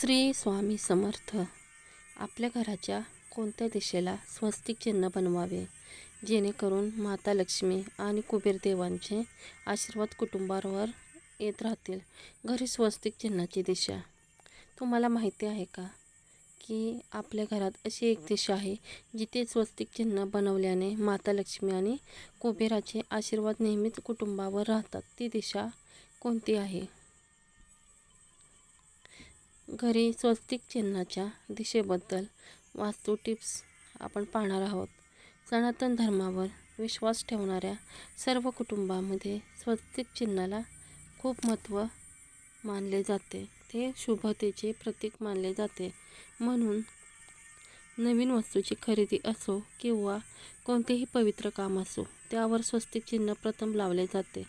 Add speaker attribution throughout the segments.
Speaker 1: श्री स्वामी समर्थ. आपल्या घराच्या कोणत्या दिशेला स्वस्तिक चिन्ह बनवावे? जेणेकरून माता लक्ष्मी आणि कुबेर देवांचे आशीर्वाद कुटुंबावर येत राहतील. घरी स्वस्तिक चिन्हाची दिशा. तुम्हाला माहिती आहे का की आपल्या घरात अशी एक दिशा आहे जिथे स्वस्तिक चिन्ह बनवल्याने माता लक्ष्मी आणि कुबेराचे आशीर्वाद नेहमीच कुटुंबावर राहतात. ती दिशा कोणती आहे? घरी स्वस्तिक चिन्हाच्या दिशेबद्दल वास्तू टिप्स आपण पाहणार आहोत. सनातन धर्मावर विश्वास ठेवणाऱ्या सर्व कुटुंबामध्ये स्वस्तिक चिन्हाला खूप महत्त्व मानले जाते. ते शुभतेचे प्रतीक मानले जाते. म्हणून नवीन वस्तूची खरेदी असो किंवा कोणतेही पवित्र काम असो त्यावर स्वस्तिक चिन्ह प्रथम लावले जाते.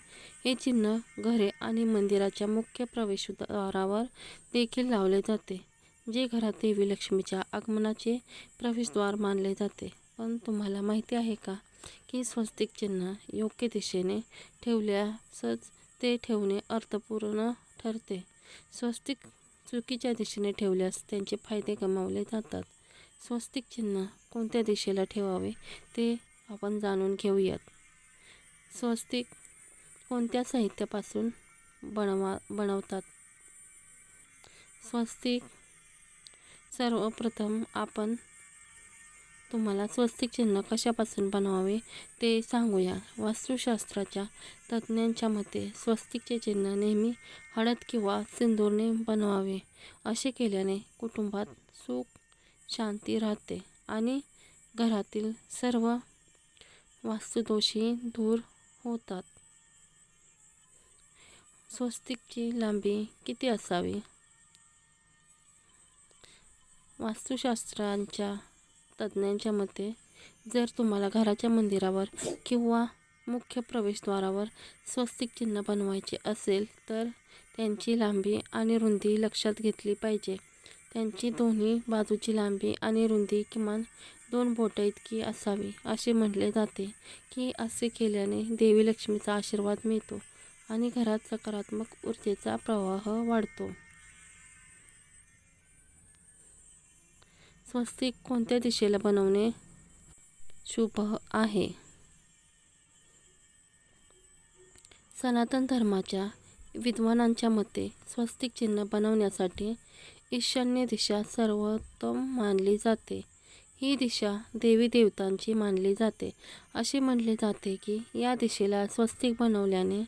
Speaker 1: हे चिन्ह घरे आणि मंदिराच्या मुख्य प्रवेशद्वारावर देखील लावले जाते जे घरात देवी लक्ष्मीच्या आगमनाचे प्रवेशद्वार मानले जाते. पण तुम्हाला माहिती आहे का की स्वस्तिक चिन्ह योग्य दिशेने ठेवल्यासच ते ठेवणे अर्थपूर्ण ठरते. स्वस्तिक चुकीच्या दिशेने ठेवल्यास त्यांचे फायदे गमावले जातात. स्वस्तिक चिन्ह कोणत्या दिशेला ठेवावे ते आपण जाणून घेऊयात. स्वस्तिक कोणत्या साहित्यापासून बनवा बनवतात? स्वस्तिक सर्वप्रथम आपण तुम्हाला स्वस्तिक चिन्ह कशापासून बनवावे ते सांगूया. वास्तुशास्त्राच्या तज्ज्ञांच्या मते स्वस्तिकचे चिन्ह नेहमी हळद किंवा सिंदूरने बनवावे असे केल्याने कुटुंबात सुख शांती राहते आणि घरातील सर्व वास्तुदोषी दूर होतात. स्वस्तिकची लांबी किती असावी? वास्तुशास्त्रांच्या तज्ज्ञांच्या मते जर तुम्हाला घराच्या मंदिरावर किंवा मुख्य प्रवेशद्वारावर स्वस्तिक चिन्ह बनवायचे असेल तर त्यांची लांबी आणि रुंदी लक्षात घेतली पाहिजे. त्यांची दोन्ही बाजूची लांबी आणि रुंदी किमान दोन बोटं इतकी असावी असे म्हटले जाते की असे केल्याने देवी लक्ष्मीचा आशीर्वाद मिळतो आणि घरात सकारात्मक ऊर्जेचा प्रवाह वाढतो. स्वस्तिक कोणत्या दिशेला बनवणे शुभ आहे? सनातन धर्माच्या विद्वानांच्या मते स्वस्तिक चिन्ह बनवण्यासाठी ईशान्य दिशा सर्वोत्तम मानली जाते. ही दिशा देवी देवतांची मानली जाते. असे म्हणले जाते की या दिशेला स्वस्तिक बनवल्याने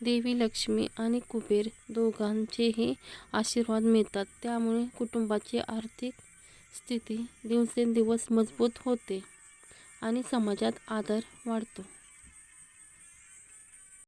Speaker 1: देवी लक्ष्मी आणि कुबेर दोघांचेही आशीर्वाद मिळतात. त्यामुळे कुटुंबाची आर्थिक स्थिती दिवसेंदिवस मजबूत होते आणि समाजात आदर वाढतो.